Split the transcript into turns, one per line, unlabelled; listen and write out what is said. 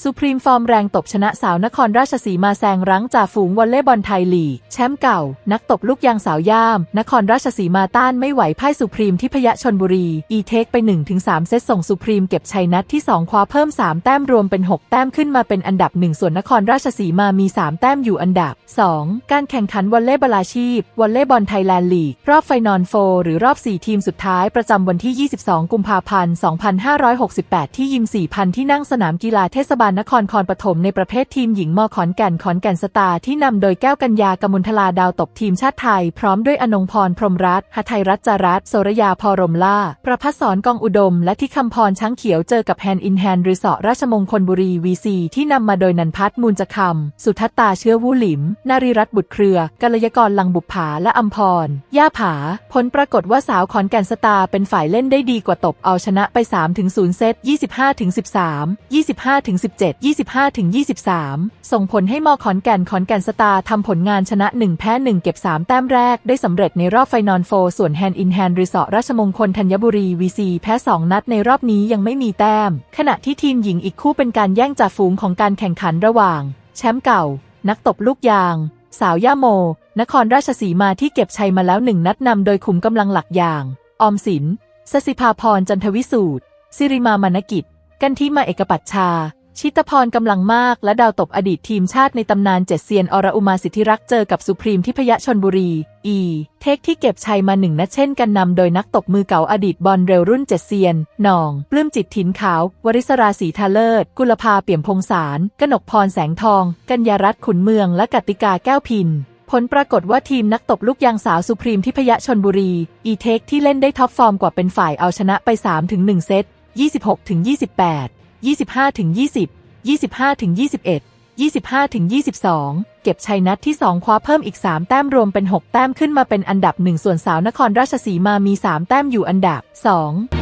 สุพรีมฟอร์มแรงตบชนะสาวนครราชสีมาแซงรั้งจ่าฝูงวอลเลย์บอลไทยลีก แชมป์เก่า นักตบลูกยางสาวย่าม นครราชสีมาต้านไม่ไหวพ่ายสุพรีมที่พยะชนบุรี อีเทคไป 1-3 เซตส่งสุพรีมเก็บชัยนัดที่ 2 คว้าเพิ่ม 3 แต้มรวมเป็น 6 แต้มขึ้นมาเป็นอันดับ 1 ส่วนนครราชสีมามี 3 แต้มอยู่อันดับ 2 การแข่งขันวอลเลย์บอลอาชีพวอลเลย์บอลไทยแลนด์ลีก รอบไฟนอลโฟหรือรอบ 4 ทีมสุดท้ายประจำวันที่ 22 กุมภาพันธ์ 2568 ที่ยิม 4,000 ที่นั่งสนามกีฬาเทศบาลนครคอนปฐมในประเภททีมหญิงมขอนแก่นขอนแก่นสตาร์ที่นำโดยแก้วกัญญากมุลทลาดาวตบทีมชาติไทย พร้อมด้วยอนงพรพรหมรัตน์หทัยรัตจารัตโสรยาพรมล่า ประพัสสรกองอุดม และที่คำพรช้างเขียวเจอกับแฮนด์อินแฮนด์รีสอร์ทราชมงคลบุรีวีซีที่นำมาโดยนันพัฒน์มูลจะคำสุทัตตาเชื้อวูหลิม นารีรัตบุตรเครือกัลยากรลังบุปผาและอัมพร ย่าผา ผลปรากฏว่าสาวขอนแก่นสตาร์เป็นฝ่ายเล่นได้ดีกว่าตบเอาชนะไป3-0เซต25-13 25-17 25-23 ส่งผลให้มอขอนแก่นขอนแก่นสตาร์ทำผลงานชนะ 1 แพ้ 1 เก็บ 3 แต้มแรกได้สำเร็จในรอบไฟนอลโฟส่วนแฮนด์อินแฮนด์รีสอร์ทราชมงคลธัญบุรีวีซีแพ้ 2 นัดในรอบนี้ยังไม่มีแต้ม ขณะที่ทีมหญิงอีกคู่เป็นการแย่งจ่าฝูงของการแข่งขันระหว่าง แชมป์เก่า นักตบลูกยาง สาวย่าโม นครราชสีมาที่เก็บชัยมาแล้วหนึ่งนัดนำโดยขุมกำลังหลักอย่าง ออมสินสสิภาพรจันทวิสูตรสิริมามานกิจ กันที่มาเอกปัชชา ชิตพรกำลังมากและดาวตบอดีตทีมชาติในตำนานเจ็ดเซียนอรอุมาสิทธิรักษ์เจอกับสุพรีมทิพยชนบุรี อี เทคที่เก็บชัยมาหนึ่งนัดเช่นกันนำโดยนักตบมือเก่าอดีตบอลเร็วรุ่นเจ็ดเซียน หนอง ปลื้มจิตถินขาว วริศราศีทาเลิศ กุลภาเปี่ยมพงสาร กนกพรแสงทอง กัญญารัตน์ขุนเมือง และกติกาแก้วพินผลปรากฏว่าทีมนักตบลูกยางสาวสุพรีมทิพยชนบุรี อีเทคที่เล่นได้ท็อปฟอร์มกว่าเป็นฝ่ายเอาชนะไป3-1เซต26-28 25-20 25-21 25-22 เก็บชัยนัดที่ 2 คว้าเพิ่มอีก 3 แต้มรวมเป็น 6 แต้มขึ้นมาเป็นอันดับ 1 ส่วนสาวนครราชสีมามี 3 แต้มอยู่อันดับ 2